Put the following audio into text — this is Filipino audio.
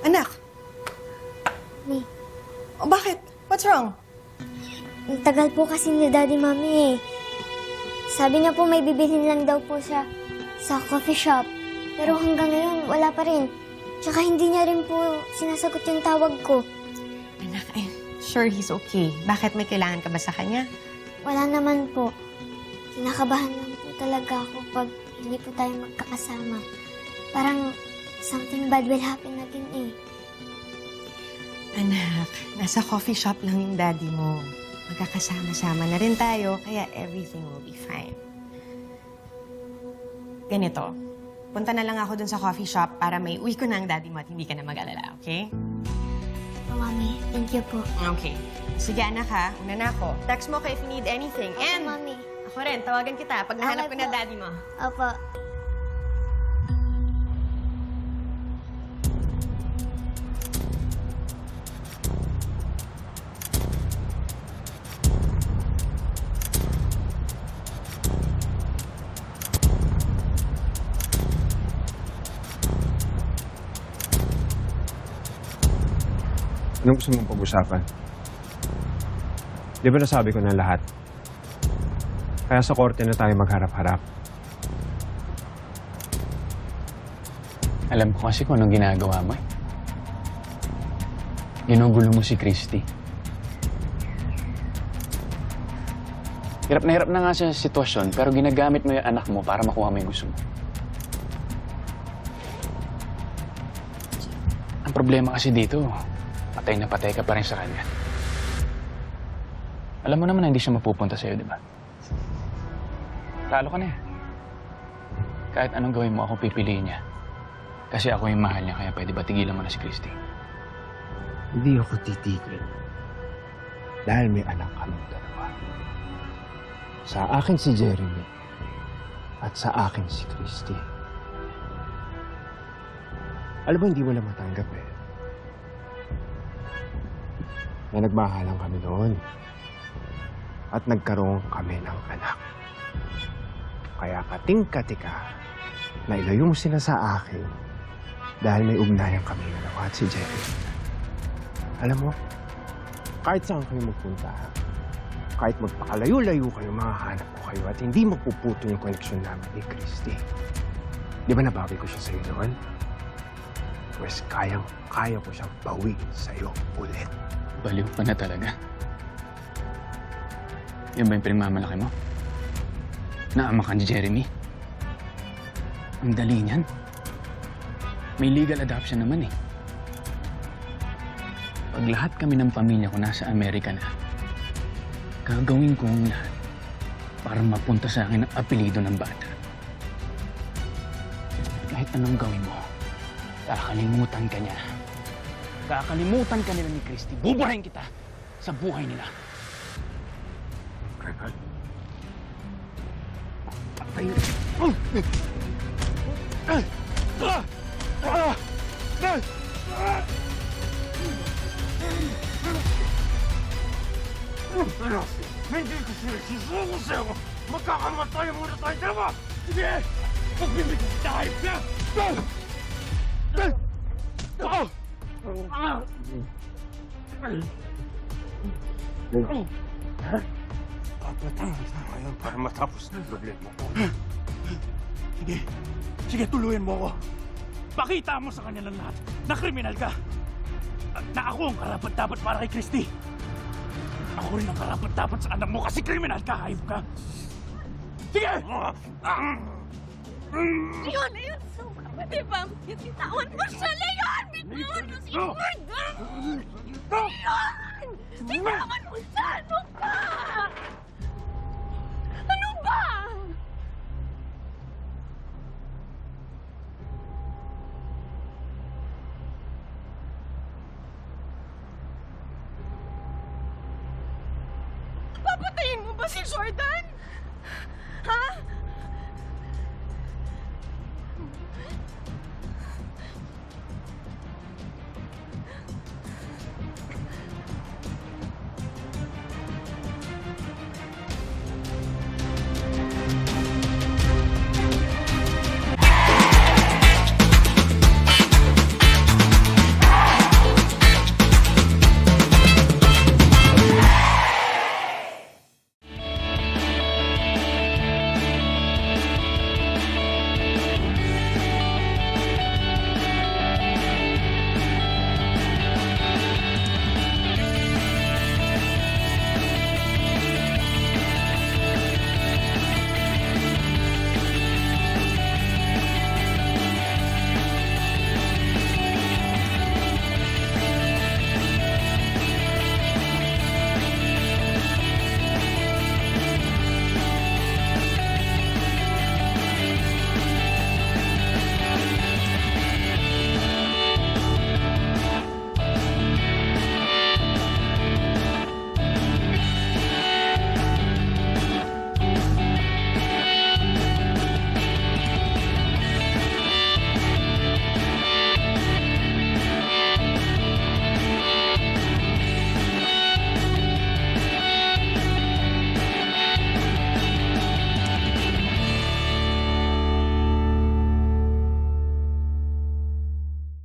Anak, Ni, o bakit? What's wrong? ang tagal po kasi ni Daddy Mami eh. Sabi niya po may bibilhin lang daw po siya sa coffee shop. Pero hanggang ngayon, wala pa rin. Tsaka hindi niya rin po sinasagot yung tawag ko. Anak, I'm sure he's okay. Bakit may kailangan ka ba sa kanya? Wala naman po. Kinakabahan lang po talaga ako pag hindi po tayo magkakasama. Parang something bad will happen again eh. Anak, nasa coffee shop lang yung daddy mo. Magkakasama-sama na rin tayo, kaya everything will be fine. Ganito, punta na lang ako dun sa coffee shop para may uwi ko na ang daddy mo at hindi ka na mag-alala, okay? Oh, Mami, thank you po. Okay. Sige, anak ha. Una na ako. Text mo ko if you need anything. Opo, And Mami. ako rin, tawagan kita pag nahanap Okay ko na po. daddy mo. Opo. Anong gusto mong pag-usapan? Di ba nasabi ko na lahat? Kaya sa korte na tayo magharap-harap. Alam ko kasi kung anong ginagawa mo eh. Ginugulo mo si Christy. Hirap na hirap na nga sa sitwasyon, pero ginagamit mo yung anak mo para makuha mo yung gusto mo. Ang problema kasi dito, patay na patay ka pa rin sa kanya. Alam mo naman na hindi siya mapupunta sa'yo, di ba? Talo ka na eh. Kahit anong gawin mo, ako pipiliin niya. Kasi ako yung mahal niya, kaya pwede ba tigilan mo na si Christy? Hindi ako titigil. Dahil may anak kaming dalawa. Sa akin si Jeremy. At sa akin si Christy. Alam mo, hindi mo lang matanggap eh. Na nagmahalan kami noon. At nagkaroon kami ng anak. Kaya kating-katika na ilayo mo sila sa akin dahil may ugnayan kami dalawa at si Jeremy. Alam mo, kahit saan kayo magpunta, kahit magpakalayo-layo kayo, mahahanap ko kayo at hindi magpuputo yung koneksyon namin ni Christy. Di ba nabawi ko siya sa'yo noon? Pues kayang, kaya ko siyang bawiin sa'yo ulit. Baliw ka na talaga. Yan ba yung pinagmamalaki mo? Naama ka ni Jeremy? Ang dali niyan. May legal adoption naman eh. Pag lahat kami ng pamilya ko nasa Amerika na, gagawin ko ang lahat para mapunta sa akin ang apelido ng bata. Kahit anong gawin mo, kakalimutan ka niya. Kakalimutan ka nila ni Christy. Buburahin kita sa buhay nila. Regal. Hindi ko sinasisuko sa'yo! Magkakamatay muna tayo, tama! Sige! Magbibigay tayo! Go! Go! Ah! Papatayin na kayo para matapos ng problema ko. Sige. Sige, tuluyan mo ako. Pakita mo sa kanilang lahat na kriminal ka. Na ako ang karapat dapat para kay Christy. Ako rin ang karapat dapat sa anak mo kasi kriminal ka, hayop ka. Sige! Leon, ayun, di ba? Bitawan mo siya, Leon! Bitawan mo si Gordon! Leon! Bitawan mo siya! Ano ba? Ano ba? Papatayin mo ba si Jordan? Ha?